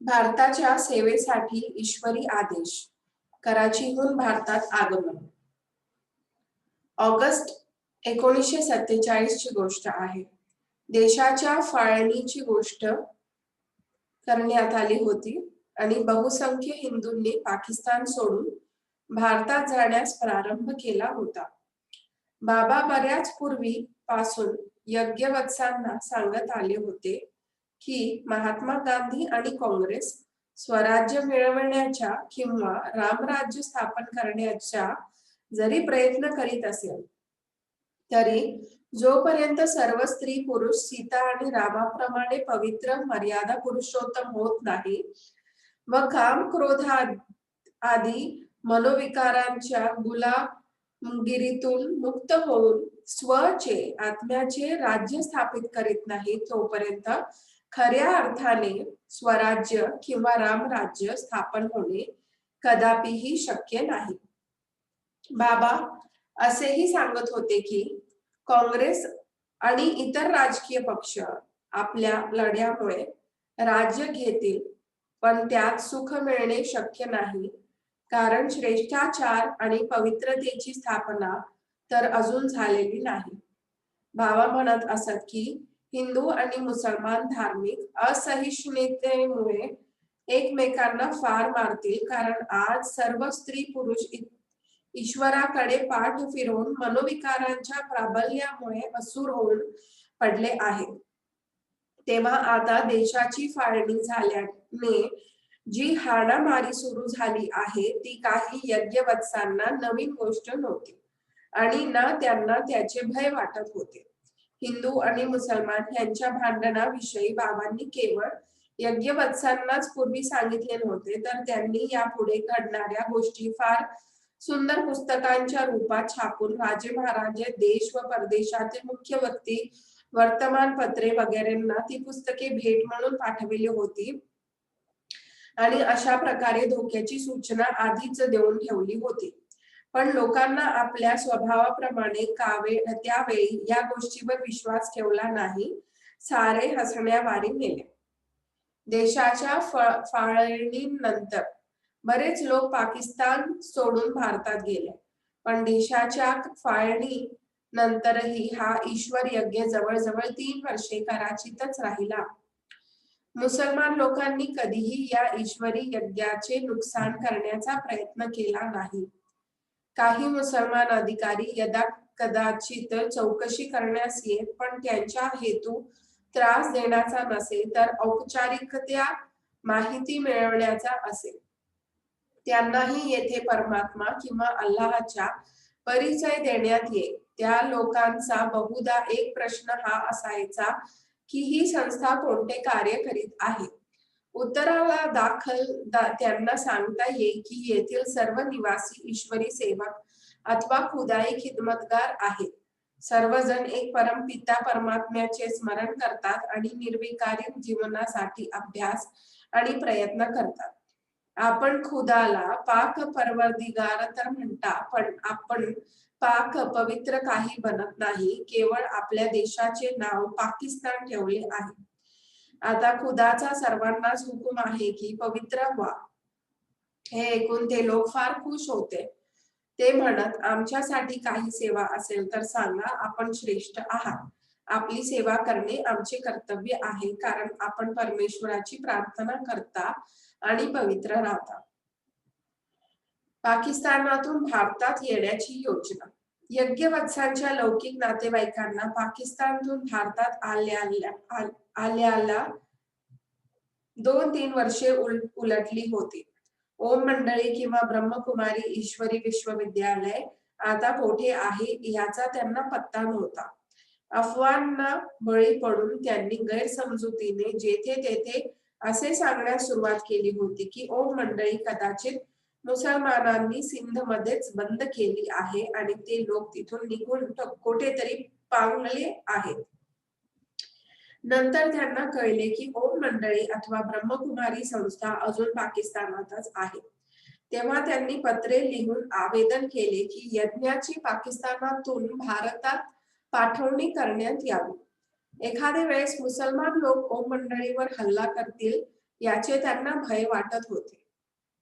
भारताच्या सेवेसाठी ईश्वरी आदेश कराचीहून भारतात आगमन. ऑगस्ट एकोणीसशे सत्तेचाळीस ची गोष्ट आहे. देशाच्या फाळणीची गोष्ट करण्यात आली होती आणि बहुसंख्य हिंदूंनी पाकिस्तान सोडून भारतात जाण्यास प्रारंभ केला होता. बाबा बऱ्याच पूर्वी पासून यज्ञवत्सांना सांगत आले होते की महात्मा गांधी आणि काँग्रेस स्वराज्य मिळवण्याच्या किंवा रामराज्य स्थापन करण्याच्या जरी प्रयत्न करीत असेल तरी जोपर्यंत सर्व स्त्री पुरुष सीता आणि रामाप्रमाणे पवित्र मर्यादा पुरुषोत्तम होत नाही व काम क्रोध आदी मनोविकारांच्या गुलामगिरीतून मुक्त होऊन स्वचे आत्म्याचे राज्य स्थापित करीत नाही तोपर्यंत खऱ्या अर्थाने स्वराज्य किंवा रामराज्य स्थापन होणे कदापिही शक्य नाही. बाबा असेही सांगत होते की काँग्रेस आणि इतर राजकीय पक्ष आपल्या लढ्यामुळे राज्य घेतील पण त्यात सुख मिळणे शक्य नाही. कारण श्रेष्ठाचार आणि पवित्रतेची स्थापना तर अजून झालेली नाही. बाबा म्हणत असत की हिंदू आणि मुसलमान धार्मिक असहिष्णुतेमुळे एकमेकांना फार मारतील. कारण आज सर्व स्त्री पुरुष ईश्वराकडे पाठ फिरवून मनोविकारांच्या प्राबल्यामुळे असुर होऊन पडले आहेत. तेव्हा आता देशाची फाळणी झाल्याने जी हाणामारी सुरू झाली आहे ती काही यज्ञवत्सांना नवीन गोष्ट नव्हती आणि ना त्यांना त्याचे भय वाटत होते. हिंदू आणि मुसलमान यांच्या भांडणाविषयी बाबांनी केवळ यज्ञवत्सांनाच पूर्वी सांगितले नव्हते तर त्यांनी यापुढे घडणाऱ्या गोष्टी फार सुंदर पुस्तकांच्या रूपात छापून राजे महाराजे देश व परदेशातील मुख्य व्यक्ती वर्तमानपत्रे वगैरेंना ती पुस्तके भेट म्हणून पाठविली होती. आणि अशा प्रकारे धोक्याची सूचना आधीच देऊन ठेवली होती. पण लोकांना आपल्या स्वभावाप्रमाणे कावे त्यावेळी या गोष्टीवर विश्वास ठेवला नाही. सारे हसण्यावारी नेले. देशाच्या फाळणीनंतर बरेच लोक पाकिस्तान सोडून भारतात गेले. पण देशाच्या फाळणी नंतरही हा ईश्वर यज्ञ जवळजवळ तीन वर्षे कराचीतच राहिला. मुसलमान लोकांनी कधीही या ईश्वरी यज्ञाचे नुकसान करण्याचा प्रयत्न केला नाही. काही मुसलमान अधिकारी यदा कदाचित चौकशी करण्यास येत पण त्यांच्या हेतू त्रास देण्याचा नसेल तर औपचारिकत्या माहिती मिळवण्याचा असेल. त्यांनाही येथे परमात्मा किंवा अल्लाहच्या परिचय देण्यात येईल. त्या लोकांचा बहुधा एक प्रश्न हा असायचा की ही संस्था कोणते कार्य करीत आहे? उत्तराला दाखल दा, त्यांना सांगता येईल की येथील सर्व निवासी ईश्वरी सेवक अथवा खुदाई खिदमतगार आहेत. सर्वजण एक परमपिता परमात्म्याचे स्मरण करतात आणि निर्विकारी जीवनासाठी अभ्यास आणि प्रयत्न करतात. आपण खुदाला पाक परवरदिगार तर म्हणता पण आपण पाक पवित्र काही बनत नाही केवळ आपल्या देशाचे नाव पाकिस्तान ठेवले आहे. आता खुदाचा सर्वांनाच हुकूम आहे की पवित्र व्हा. हे ऐकून ते लोक फार खुश होते. ते म्हणत आमच्यासाठी काही सेवा असेल तर सांगा आपण श्रेष्ठ आहात. आपली सेवा करणे आमचे कर्तव्य आहे कारण आपण परमेश्वराची प्रार्थना करता आणि पवित्र राहता. पाकिस्तानातून भारतात येण्याची योजना. यज्ञवत्सांच्या लौकिक नातेवाईकांना पाकिस्तानातून भारतात आल्या आल्याला दोन तीन वर्षे उलटली होती. ओम मंडळी किंवा ब्रह्मकुमारी ईश्वरी विश्वविद्यालय आता कोठे आहे याचा त्यांना पत्ता नव्हता. अफवांना बळी पडून त्यांनी गैरसमजुतीने जेथे तेथे असे सांगण्यास सुरुवात केली होती की ओम मंडळी कदाचित मुसलमानांनी सिंध मध्येच बंद केली आहे आणि ते लोक तिथून निघून कुठेतरी पांगले आहेत. नंतर त्यांना कळले की ओम मंडळी अथवा ब्रह्मकुमारी संस्था अजून पाकिस्तानातच आहे. तेव्हा त्यांनी पत्रे लिहून आवेदन केले की यज्ञाची पाकिस्तानातून भारतात पाठवणी करण्यात यावी. एखाद्या वेळेस मुसलमान लोक ओम मंडळीवर हल्ला करतील याचे त्यांना भय वाटत होते.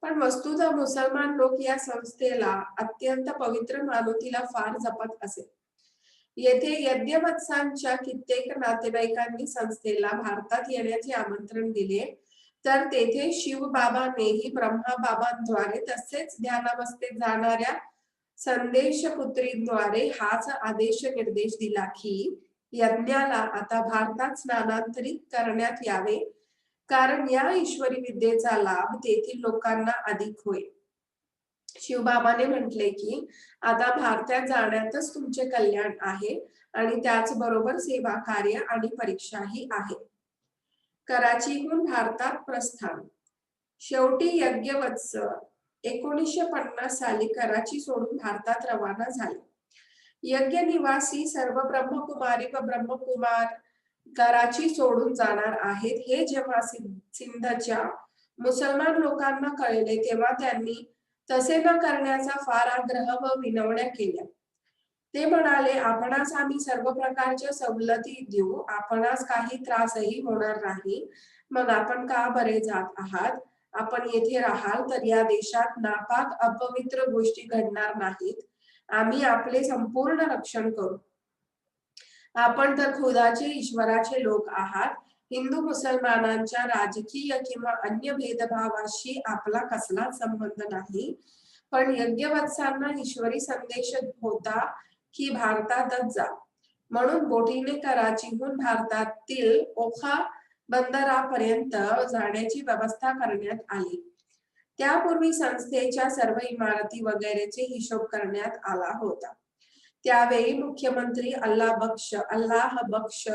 पण वस्तुतः मुसलमान लोक या संस्थेला अत्यंत पवित्र मानून फार जपत असे. येथे यज्ञवत्सांच्या कित्येक नातेवाईकांनी संस्थेला भारतात येण्याचे आमंत्रण दिले. तर तेथे शिवबाबानेही ब्रह्माबाबांद्वारे तसेच ध्यानावस्थेत जाणाऱ्या संदेशपुत्रीद्वारे हाच आदेश निर्देश दिला की यज्ञाला आता भारतात स्नानांतरित करण्यात यावे. कारण या ईश्वरी विद्येचा लाभ तेथील लोकांना अधिक होईल शिवबाबाने म्हटले की आता भारतात जाण्यातच तुमचे कल्याण आहे आणि त्याचबरोबर सेवा कार्य आणि परीक्षाही आहे. कराचीहून भारतात प्रस्थान. शेवटी यज्ञवत्स एकोणीसशे पन्नास साली कराची सोडून भारतात रवाना झाले. यज्ञ निवासी सर्व ब्रह्मकुमारी व ब्रह्मकुमार कराची सोडून जाणार आहेत हे जेव्हा सिंधच्या मुसलमान लोकांना कळले तेव्हा त्यांनी तसे न करण्याचा फार आग्रह व विनवण्या केल्या. ते म्हणाले आपणास आम्ही सर्व प्रकारच्या सवलती देऊ आपणास काही त्रासही होणार नाही. मग आपण का बरे जात आहात? आपण येथे राहाल तर या देशात नापाक अपवित्र गोष्टी घडणार नाहीत. आम्ही आपले संपूर्ण रक्षण करू. आपण तर खुदाचे ईश्वराचे लोक आहात. हिंदू मुसलमानांच्या राजकीय किंवा अन्य भेदभावाशी आपला कसला संबंध नाही. पण यज्ञवत्सांना ईश्वरी संदेश होता की भारतातच जा. म्हणून बोटीने कराचीहून भारतातील ओखा बंदरापर्यंत जाण्याची व्यवस्था करण्यात आली. त्यापूर्वी संस्थेच्या सर्व इमारती वगैरेचे हिशोब करण्यात आला होता. त्यावेळी मुख्यमंत्री अल्लाह बक्ष अल्लाह बक्ष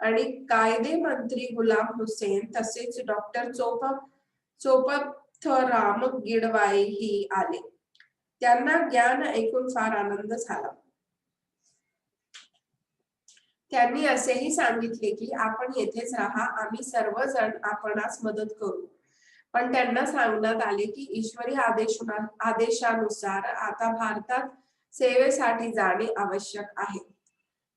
आणि कायदे मंत्री गुलाम हुसेन तसेच डॉक्टर चोप चोपथराम गिडवाई ही आले. त्यांना ज्ञान ऐकून फार आनंद झाला. त्यांनी असेही सांगितले की आपण येथेच राहा आम्ही सर्वजण आपणास मदत करू. पण त्यांना सांगण्यात आले की ईश्वरी आदेश आदेशानुसार आता भारतात सेवेसाठी जाणे आवश्यक आहे.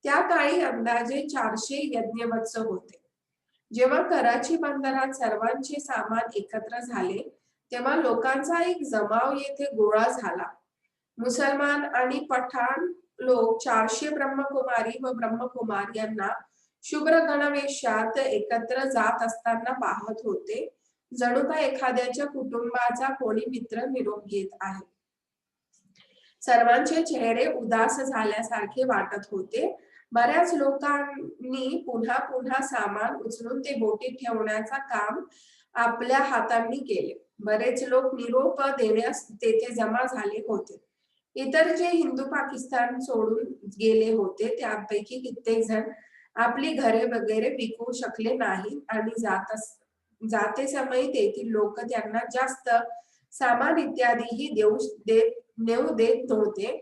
त्या काळी अंदाजे चारशे यज्ञवत्स होते. जेव्हा कराची बंदरात सर्वांचे सामान एकत्र झाले तेव्हा लोकांचा एक जमाव येथे गोळा झाला. मुसलमान आणि पठाण लोक चारशे ब्रह्मकुमारी व ब्रह्मकुमार यांना शुभ्र गणवेशात एकत्र जात असताना पाहत होते. जणू का एखाद्याच्या कुटुंबाचा कोणी मित्र निरोप घेत आहे? सर्वांचे चेहरे उदास झाल्यासारखे वाटत होते. बऱ्याच लोकांनी पुन्हा पुन्हा सामान उचलून ते बोटीत ठेवण्याचा काम आपल्या हातांनी केले. बरेच लोक निरोप देण्यास तेथे जमा झाले होते. इतर जे हिंदू पाकिस्तान सोडून गेले होते त्यापैकी कित्येक जण आपली घरे वगैरे विकू शकले नाही आणि जात जाते समय तेथील लोक त्यांना जास्त सामान इत्यादीही देऊ देत नेऊ देत नव्हते.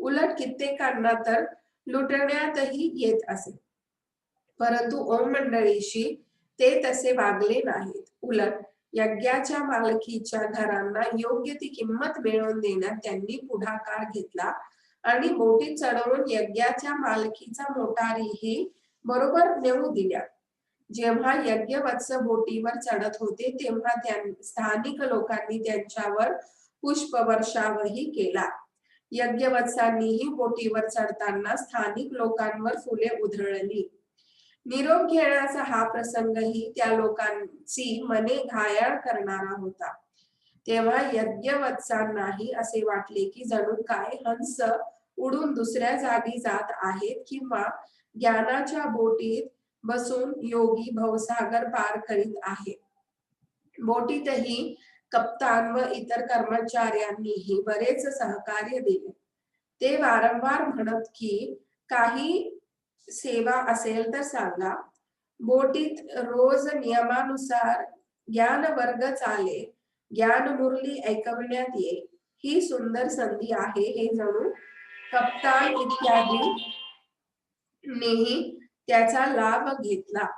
उलट कित्येकांना तर लुटण्यातही येत असे. परंतु ओम मंडळीशी ते तसे वागले नाहीत. उलट यज्ञाच्या मालकीच्या घरांना योग्य ती किंमत मिळवून देण्यात त्यांनी पुढाकार घेतला आणि बोटीत चढवून यज्ञाच्या मालकीचा मोटारीही बरोबर नेऊ दिल्या. जेव्हा यज्ञवत्स बोटीवर चढत होते तेव्हा त्या स्थानिक लोकांनी त्यांच्यावर पुष्पवर्षावही केला. यज्ञवत्सांनीही बोटीवर चढताना स्थानिक लोकांवर फुले उधळली. निरोप घेण्याचा हा प्रसंगही त्या लोकांची मने घायाळ करणारा होता. तेव्हा यज्ञवत्सांनाही असे वाटले की जणू काय हंस उडून दुसऱ्या जागी जात आहेत किंवा ज्ञानाच्या बोटीत बसून योगी भवसागर पार करीत आहे. बोटीतही कप्तान व इतर कर्मचाऱ्यांनीही बरेच सहकार्य दिले. ते वारंवार म्हणत की काही सेवा असेल तर सांगा. बोटीत रोज नियमानुसार ज्ञान वर्ग चाले. ज्ञान मुरली ऐकवण्यात ये. ही सुंदर संधी आहे हे जणू कप्तान इत्यादी नेही त्याचा लाभ घेतला.